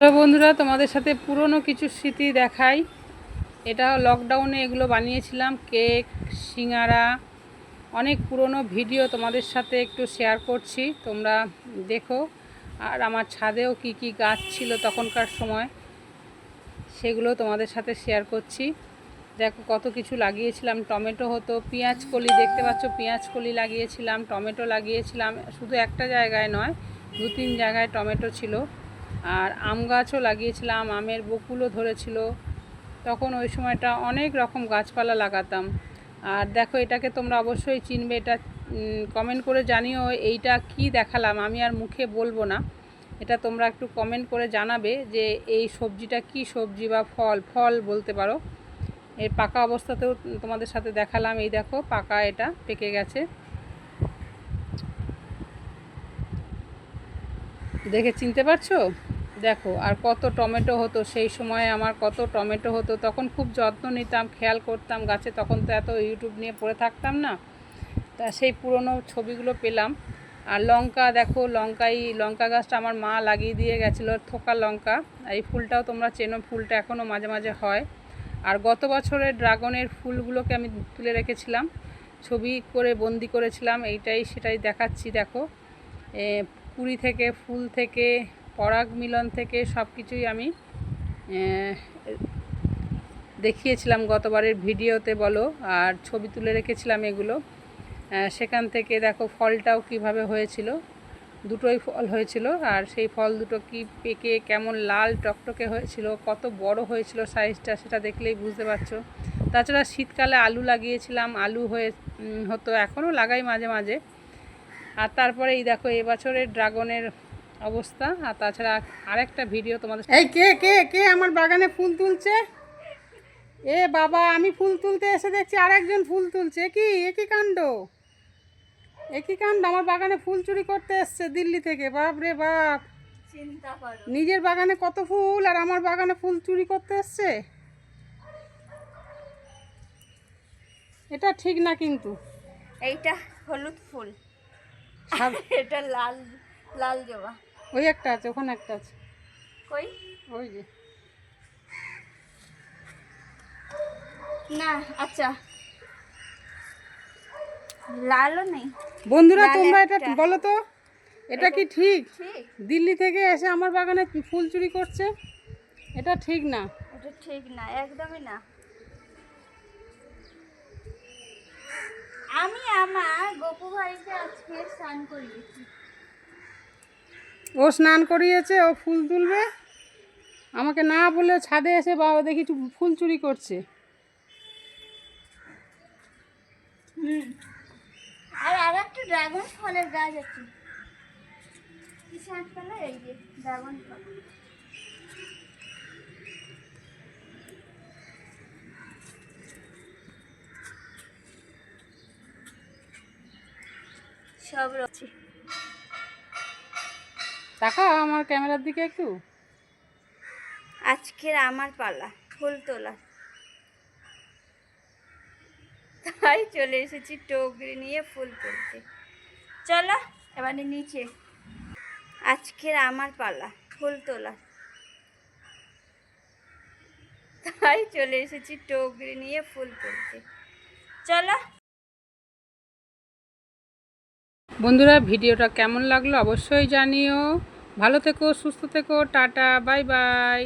Hello বন্ধুরা, তোমাদের সাথে পুরনো কিছু স্মৃতি দেখাই। এটা লকডাউনে এগুলো বানিয়েছিলাম, কেক, সিঙ্গারা, অনেক পুরনো ভিডিও তোমাদের সাথে একটু শেয়ার করছি। তোমরা দেখো, আর আমার ছাদেও কি কি গাছ ছিল তখনকার সময়, সেগুলো তোমাদের সাথে শেয়ার করছি। দেখো, কত কিছু লাগিয়েছিলাম। টমেটো হতো, পেঁয়াজ কলি, দেখতে পাচ্ছ, পেঁয়াজ কলি লাগিয়েছিলাম, টমেটো লাগিয়েছিলাম। শুধু একটা জায়গায় নয় দু তিন জায়গায় টমেটো ছিল। আর আম গাছও লাগিয়েছিলাম, আমের বকুলও ধরেছিল। তখন ওই সময়টা অনেক রকম গাছপালা লাগাতাম। আর দেখো, এটাকে তোমরা অবশ্যই চিনবে, এটা কমেন্ট করে জানিও এইটা কি দেখালাম, আমি আর মুখে বলব না। এটা তোমরা একটু কমেন্ট করে জানাবে যে এই সবজিটা কি সবজি বা ফল ফল বলতে পারো। এর পাকা অবস্থাতেও তোমাদের সাথে দেখালাম, এই দেখো, পাকা এটা পেকে গেছে। দেখে চিনতে পারছ? দেখো, আর কত টমেটো হতো, সেই সময় আমার কত টমেটো হতো, তখন খুব যত্ন নিতাম, খেয়াল করতাম, গাছে তখন তো এত ইউটিউব নিয়ে পড়ে থাকতাম না। তা সেই পুরনো ছবিগুলো পেলাম। আর লঙ্কা, দেখো, লঙ্কাই, লঙ্কা গাছটা আমার মা লাগিয়ে দিয়ে গেছিল, থোকা লঙ্কা। এই ফুলটাও তোমরা চেনো, ফুলটা এখনও মাঝে মাঝে হয়। আর গত বছরের ড্রাগনের ফুলগুলোকে আমি তুলে রেখেছিলাম। ছবি করে বন্দি করেছিলাম, এইটাই সেটাই দেখাচ্ছি, দেখো। কুড়ি থেকে, ফুল থেকে, পরাগ মিলন থেকে সব কিছুই আমি দেখিয়েছিলাম গতবারের ভিডিওতে বলো, আর ছবি তুলে রেখেছিলাম এগুলো। সেখান থেকে দেখো ফলটাও কীভাবে হয়েছিল, দুটোই ফল হয়েছিল, আর সেই ফল দুটো কি পেকে, কেমন লাল টকটকে হয়েছিল, কত বড় হয়েছিল সাইজটা সেটা দেখলেই বুঝতে পারছ। তাছাড়া শীতকালে আলু লাগিয়েছিলাম, আলু হয়ে হতো, এখনও লাগাই মাঝে মাঝে। আর তারপরে এই দেখো এবছরের ড্রাগনের অবস্থা। আর তাছাড়া আরেকটা ভিডিও তোমাদের এই কে কে কে আমার বাগানে ফুল তুলছে? এ বাবা আমি ফুল তুলতে এসে দেখছি আরেকজন ফুল তুলছে। কি একই কাণ্ড? একই কাণ্ড? আমার বাগানে ফুল চুরি করতে এসছে দিল্লি থেকে। বাপ রে বাপ। নিজের বাগানে কত ফুল আর আমার বাগানে ফুল চুরি করতে এসছে? এটা ঠিক না কিন্তু। এইটা হলুদ ফুল। এটা লাল লাল জবা। ওই একটা আছে ওখানে একটা আছে। কই? ওই যে। না আচ্ছা। লালও নেই। বন্ধুরা তোমরা এটা বলো তো এটা কি ঠিক? ঠিক। দিল্লি থেকে এসে আমার বাগানে ফুল চুরি করছে? এটা ঠিক না। এটা ঠিক না একদমই না। আমি আমার গপু ভাইকে আজকে স্নান করিয়েছি। ও স্নান করিয়েছে ও ফুল তুলবে। আমাকে না বলে ছাদে এসে বাবা দেখি ফুল চুরি করছে। আর আর একটা ড্রাগন ফলের গাছ আছে। এই যে ড্রাগন ফল সব রয়েছে। টাকা আমার ক্যামেরার দিকে একটু। আজকের আমার পালা ফুল তোলা। তাই চলে এসেছি টগরি নিয়ে ফুল তুলতে। চলো এবারে নিচে। আজকের আমার পালা ফুল তোলা। তাই চলে এসেছি টগরি নিয়ে ফুল তুলতে। চলো বন্ধুরা ভিডিওটা কেমন লাগল অবশ্যই জানিও। ভালো থেকো সুস্থ থেকো টাটা বাই বাই।